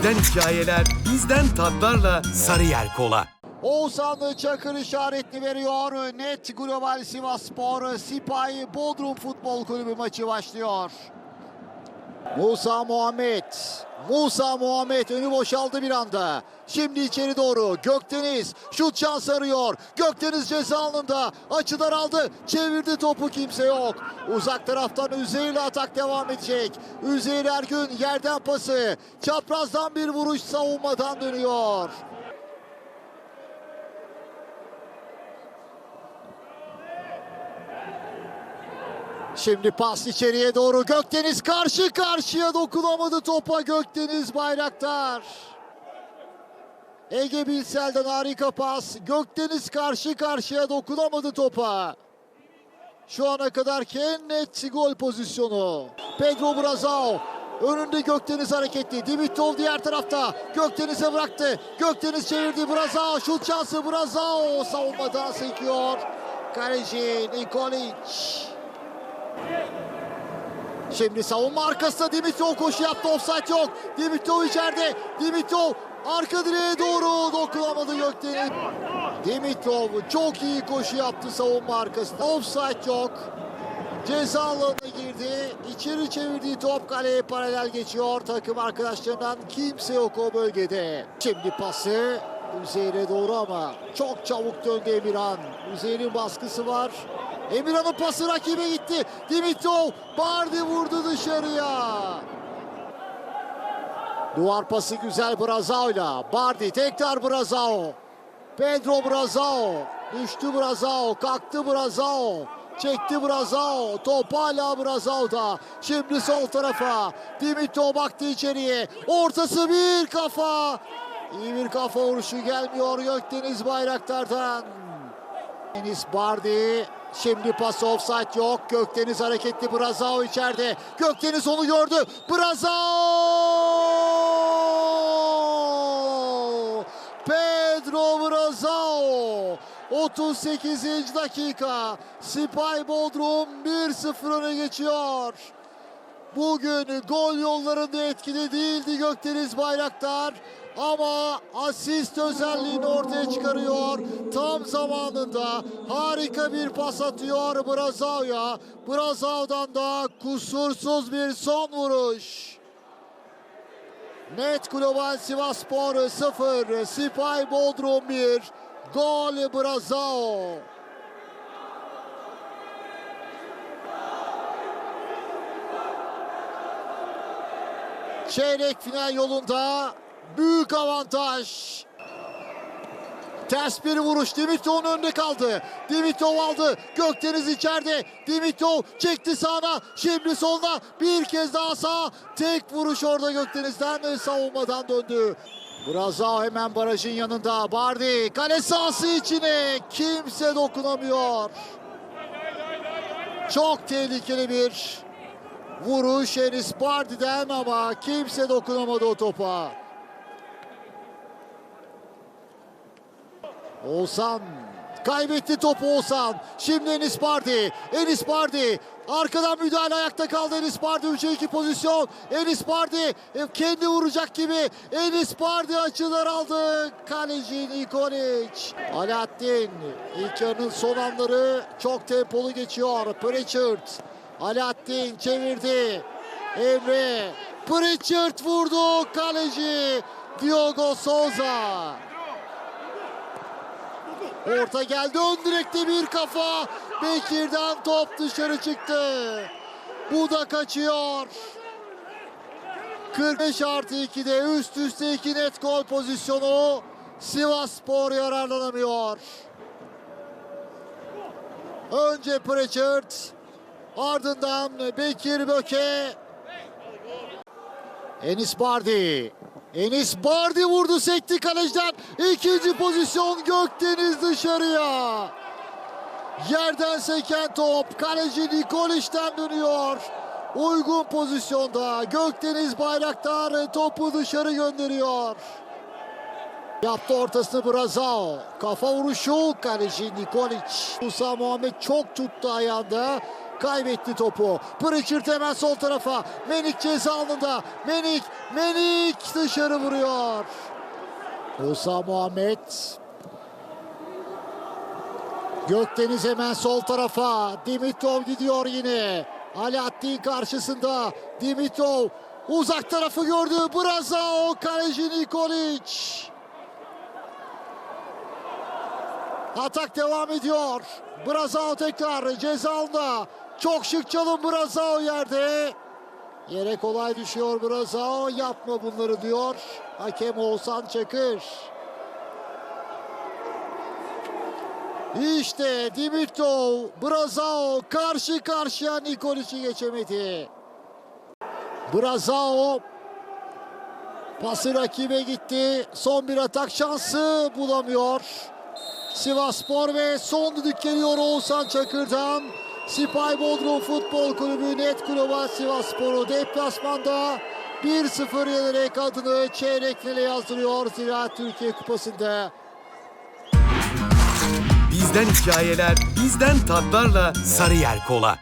Sizden hikayeler, bizden tatlarla Sarıyer Kola. Oğuzhan Çakır işaretini veriyor. Net Global Sivas Spor Sipahi Bodrum Futbol Kulübü maçı başlıyor. Musa Muhammed. Musa Muhammed önü boşaldı bir anda. Şimdi içeri doğru Gökdeniz şut şansı arıyor. Gökdeniz ceza alanında açı daraldı. Çevirdi topu kimse yok. Uzak taraftan Üzeyir ile atak devam edecek. Üzeyir Ergün yerden pası. Çaprazdan bir vuruş savunmadan dönüyor. Şimdi pas içeriye doğru Gökdeniz karşı karşıya dokunamadı topa Gökdeniz Bayraktar. Ege Bilsel'den harika pas. Gökdeniz karşı karşıya dokunamadı topa. Şu ana kadar en net gol pozisyonu. Pedro Brazao. Önünde Gökdeniz hareketli. Dimitrov diğer tarafta. Gökdeniz'e bıraktı. Gökdeniz çevirdi. Brazao. Şut şansı Brazao. Savunmadan sekiyor. Kaleci Nikolic. Şimdi savunma arkasında Dimitrov koşu yaptı. Offside yok. Dimitrov içeride. Dimitrov arka direğe doğru dokunamadı Gökdeniz. Dimitrov çok iyi koşu yaptı savunma arkasında. Offside yok. Ceza alanına girdi. İçeri çevirdiği top kaleye paralel geçiyor. Takım arkadaşlarından kimse yok o bölgede. Şimdi pası Üzeyir'e doğru ama çok çabuk döndü Emirhan. Üzeyir'in baskısı var. Emirhan'ın pası rakibe gitti. Dimitrov Bardi vurdu dışarıya. Duvar pası güzel Brazao'yla. Bardi tekrar Brazao. Pedro Brazao. Düştü Brazao. Kalktı Brazao. Çekti Brazao. Top hala Brazao'da. Şimdi sol tarafa. Dimitrov baktı içeriye. Ortası bir kafa. İyi bir kafa vuruşu gelmiyor Gökdeniz Bayraktar'dan. Enis Bardi. Şimdi pas offside yok. Gökdeniz hareketli Brazao içeride. Gökdeniz onu gördü. Brazao! Pedro Brazao! 38. dakika. Sipay Bodrum 1-0 öne geçiyor. Bugün gol yollarında etkili değildi Gökdeniz Bayraktar. Ama asist özelliğini ortaya çıkarıyor. Tam zamanında harika bir pas atıyor Brazao'ya. Brazao'dan da kusursuz bir son vuruş. Net Global Sivasspor 0, Sipay Bodrum 1. Gol Brazao. Çeyrek final yolunda büyük avantaj. Ters bir vuruş. Dimitrov'un önünde kaldı. Dimitrov aldı. Gökdeniz içeride. Dimitrov çekti sağına. Şimdi solda. Bir kez daha sağ. Tek vuruş orada Gökdeniz'den ve savunmadan döndü. Brazao hemen barajın yanında. Bardi kale sahası içine. Kimse dokunamıyor. Çok tehlikeli bir vuruş Enis Bardi'den ama kimse dokunamadı o topa. Oğuzhan kaybetti topu Oğuzhan. Şimdi Enis Bardi. Enis Bardi. Arkadan müdahale ayakta kaldı Enis Bardi. 3'e 2 pozisyon. Enis Bardi e, kendi vuracak gibi. Enis Bardi açılar aldı. Kaleci Nikolic. Alaaddin. İlk yarının son anları çok tempolu geçiyor. Pritchard. Alaaddin çevirdi. Emre. Pritchard vurdu. Kaleci Diogo Souza. Orta geldi ön direkte bir kafa. Bekir'den top dışarı çıktı. Bu da kaçıyor. 45 artı 2'de üst üste iki net gol pozisyonu. Sivas Spor yararlanamıyor. Önce Pritchard. Ardından Bekir Böke. Enis Bardi. Enis Bardi vurdu sekti kaleciden. İkinci pozisyon Gökdeniz dışarıya. Yerden seken top kaleci Nikolic'ten dönüyor. Uygun pozisyonda Gökdeniz Bayraktar topu dışarı gönderiyor. Yaptı ortasını Brazao. Kafa vuruşu kaleci Nikolic. Musa Muhammed çok tuttu ayağında. Kaybetti topu. Pritchard hemen sol tarafa. Menik ceza alanında. Menik, Menik dışarı vuruyor. Musa Muhammed. Gökdeniz hemen sol tarafa. Dimitrov gidiyor yine. Alaaddin karşısında. Dimitrov uzak tarafı gördü. Brazao kaleci Nikolic. Atak devam ediyor. Brazao tekrar ceza alanda. Çok şık çalım Brazao yerde. Yere kolay düşüyor Brazao. Yapma bunları diyor. Hakem Oğuzhan Çakır. İşte Dimitrov, Brazao karşı karşıya Nikolic'i geçemedi. Brazao pası rakibe gitti. Son bir atak şansı bulamıyor. Sivasspor ve son düdük geliyor Oğuzhan Çakır'dan. Sipay Bodrum Futbol Kulübü Net Kulübü Sivasspor'u deplasmanda 1-0 yenerek adını çeyrek finale yazdırıyor Ziraat Türkiye Kupası'nda. Bizden hikayeler, bizden tatlarla Sarıyer Kola.